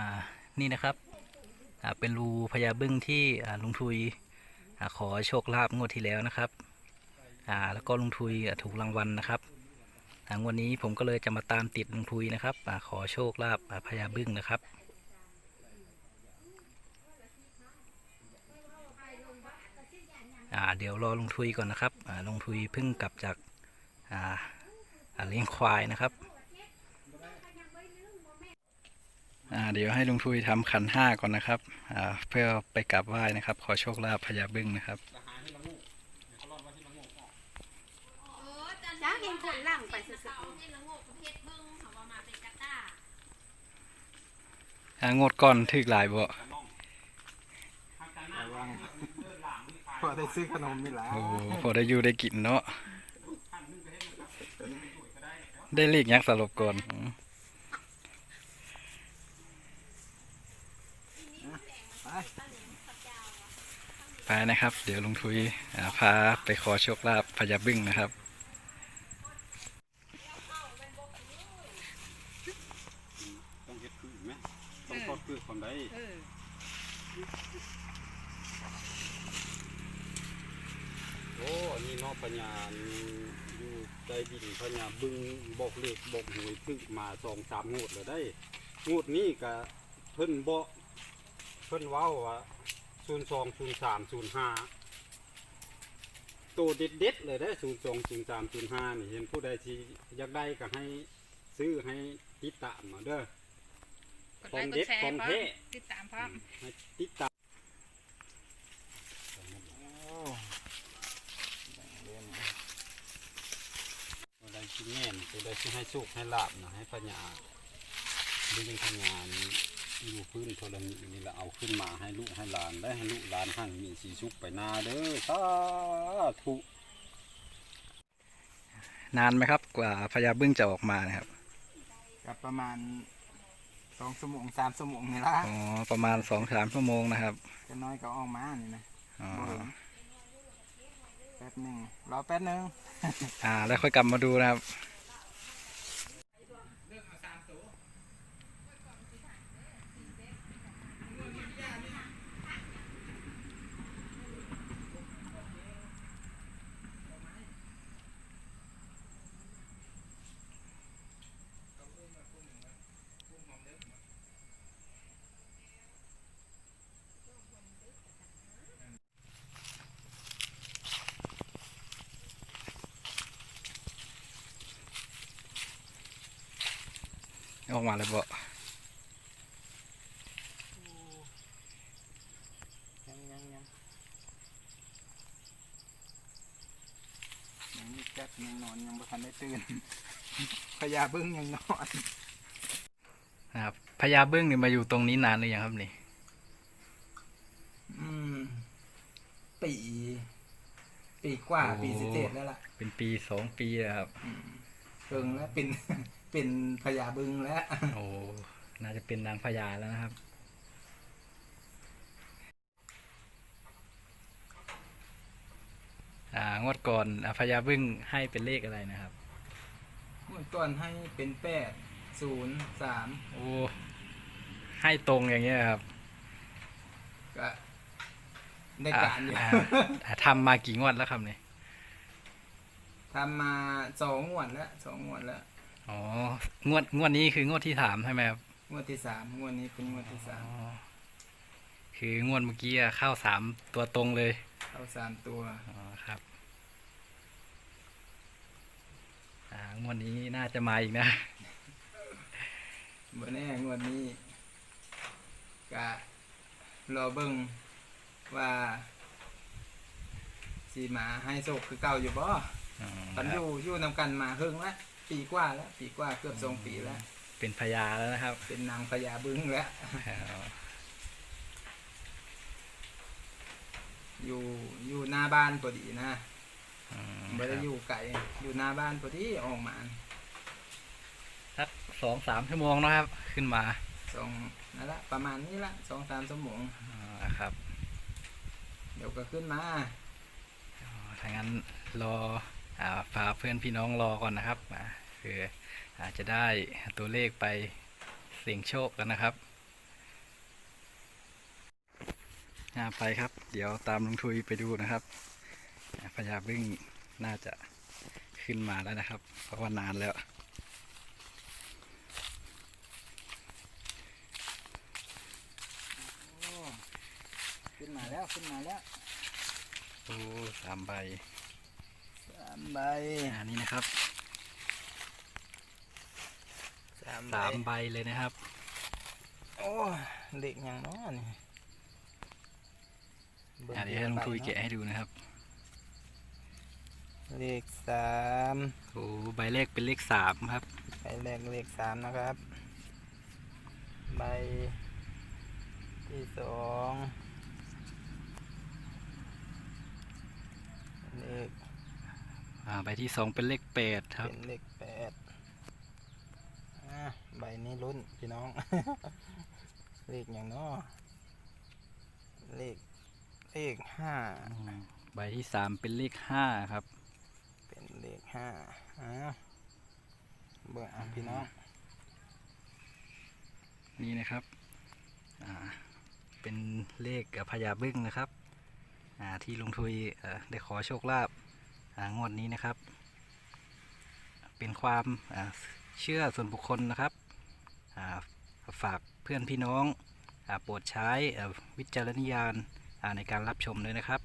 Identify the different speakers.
Speaker 1: านี่นะครับเป็นรูพญาบึ้งที่ลุงทุยอขอโชคลาภงวดที่แล้วนะครับแล้วก็ลุงทุยถูกรางวัลนะครับงวดนี้ผมก็เลยจะมาตามติดลุงทุยนะครับอขอโชคลาภพญาบึ้งนะครับเดี๋ยวรอลุงทุยก่อนนะครับลุงทุยเพิ่งกลับจากเลี้ยงควายนะครับ อ่า เดี๋ยวให้ลุงทุยทำขันห้าก่อนนะครับอ่าเพื่อไปกราบไหว้นะครับ ขอโชคลาภพญาบึ้งนะครับ
Speaker 2: จ้าเห็นคนล่างไปสุด
Speaker 1: อ่างดก่อนถึกหลายบ่
Speaker 3: ระวังพอได้ซื้อขนมนี่แหละ
Speaker 1: โอ้พอได้อยู่ได้กินเนาะได้เลขยักษ์สลบก่อนอืม ไปนะครับ เดี๋ยวลุงทุยพาไปขอโชคลาภพญาบึ้งนะครับ
Speaker 3: ต้องเฮ็ดคือไหมต้องทอดคือคนใดโอ้นี่นอกปัญญาอยู่ใจดินปัญญาบึ้งบอกเลขบอกหวยพึ่งมาสองสามงวดเลยได้งวดนี้ก็เพิ่นบอก เพิ่นเว้าว่าศูนย์สองศูนย์สามศูนย์ห้าตัวเด็ดเด็ดๆเลยได้ศูนย์สองศูนย์สามศูนย์ห้านี่เห็นผู้ใดที่อยากได้ก็ให้ซื้อให้ติดตามมาเด้อ
Speaker 2: กดไลค์กดแชร์
Speaker 3: ของ
Speaker 2: พร้อ
Speaker 3: เท่
Speaker 2: มติดตามพร้อม
Speaker 3: ให้ติดตามตัวใดที่แง่นตัวใดที่ให้สุขให้ลาบนะให้พญาดึงพญานี้ อยู่พื้นธรณีนี่แหละเอาขึ้นมาให้ลูกให้หลานได้ให้ลูกหลานหั่งมีสีสุขไปนาเด้อสาธุ
Speaker 1: นานไหมครับ กว่าพญาบึ้งจะออกมานะครับ
Speaker 4: กับประมาณสองชั่วโมงสามชั่วโมงนี่ละ
Speaker 1: อ๋อประมาณสองสามชั่วโมงนะครับ
Speaker 4: จะน้อยก็ออกมานี่นะ
Speaker 1: อ๋อ
Speaker 4: บ่เห็นแป๊บหนึ่งรอแป๊บหนึ่ง
Speaker 1: อ่า แล้วค่อยกลับมาดูนะครับ ออกมาแล้วบ่
Speaker 4: ยังยังยังยังมีแก๊บยังนอนยังบ่ทันได้ตื่นพญาบึ้งยังนอน
Speaker 1: นะครับพญาบึ้งนี่มาอยู่ตรงนี้นานหรือยังครับนี่
Speaker 4: อืมปี ปีกว่า ปีสิบเจ็ดแล้วล่ะ
Speaker 1: เป็นปีสองปีแล้วครับ
Speaker 4: เพิ่งแล้วเป็น เป็นพญาบึ้งแล้ว
Speaker 1: โอ้ น่าจะเป็นนางพญาแล้วนะครับ อ่างวดก่อนอะพญาบึ้งให้เป็นเลขอะไรนะครับ
Speaker 4: เมื่อก่อนให้เป็นแปดศูนย์สาม
Speaker 1: โอ้ ให้ตรงอย่างเงี้ยครับ
Speaker 4: ก็ได้การอยู่
Speaker 1: อ่าอ่าทำมากี่งวดแล้วครับเนี่ย
Speaker 4: ทำมาสองงวดแล้วสองงวดแล้ว
Speaker 1: อ๋องวดงวดนี้คืองวดที่สามใช่ไหมครับ
Speaker 4: งวดที่สามงวดนี้เป็นงวดที่สาม
Speaker 1: อ๋อคืองวดเมื่อกี้อะเข้าสามตัวตรงเลย
Speaker 4: เอาสามตัว
Speaker 1: อ๋อครับอ่างวดนี้น่าจะมาอีกนะ
Speaker 4: บนแน่งวดนี้กะรอเบิ่งว่าสีมาให้โศกคือเก่าอยู่บ่
Speaker 1: อ๋อ
Speaker 4: ตอน
Speaker 1: ค
Speaker 4: อ
Speaker 1: รับ
Speaker 4: ยู่อยู่นำกันมาเพิ่งละ ปีกว่าแล้ว ปีกว่าเกือบสองปีแล้ว
Speaker 1: เป็นพญาแล้วนะครับ
Speaker 4: เป็นนางพญาบึ้งแล้ว
Speaker 1: อ๋อ
Speaker 4: อยู่อยู่หน้าบ้านพอดีนะ
Speaker 1: อืม
Speaker 4: ไม่
Speaker 1: ค
Speaker 4: ได้
Speaker 1: รับ
Speaker 4: อยู่ไกลอยู่หน้าบ้านพอดีออกมา
Speaker 1: สักสองสามชั่วโมงนะครับ ขึ้นมา
Speaker 4: สองนั่นละประมาณนี้ละสองสามชั่วโมง
Speaker 1: อ๋อครับ
Speaker 4: เดี๋ยวก็ขึ้นมา
Speaker 1: อ๋อถ้างั้นรออ่า พาเพื่อนพี่น้องรอก่อนนะครับคืออาจจะได้ตัวเลขไปเสี่ยงโชคกันนะครับไปครับ เดี๋ยวตามลุงทุยไปดูนะครับพญาบึ้งน่าจะขึ้นมาแล้วนะครับ เพราะว่านานแล้ว
Speaker 4: ขึ้นมาแล้ว ขึ้นมาแล้ว
Speaker 1: โอ้สามใบา
Speaker 4: มใบ
Speaker 1: อ่านี่นะครับ
Speaker 4: สามใบ
Speaker 1: สามใบเลยนะครับ
Speaker 4: โอ้เด็กอย่างน้อนี่บิ่
Speaker 1: อ่าเดี๋ยวให้ลุงทุยแกะให้ดูนะครับ
Speaker 4: เลขสาม
Speaker 1: โอ้ใบแรกเป็นเลขสามครับ
Speaker 4: ใบแรกเลขสามนะครับ ใบที่สองเลข
Speaker 1: อ่า ใบที่สองเป็นเลขแปดครับ
Speaker 4: เป็นเลขแปดอะใบนี้ลุ้นพี่น้อง เลขอย่างน้อเลขเลขห้า
Speaker 1: อืมใบที่สามเป็นเลขห้าครับ
Speaker 4: เป็นเลขห้าอ้าวเบิ่งอะพี่น้อง
Speaker 1: นี่นะครับ อ่า เป็นเลขพญาบึ้งนะครับ อ่า ที่ลุงทุยเอ่อได้ขอโชคลาภอ่า งวดนี้นะครับ เป็นความเชื่อส่วนบุคคลนะครับฝากเพื่อนพี่น้องโปรดใช้วิจารณญาณในการรับชมด้วยนะครับ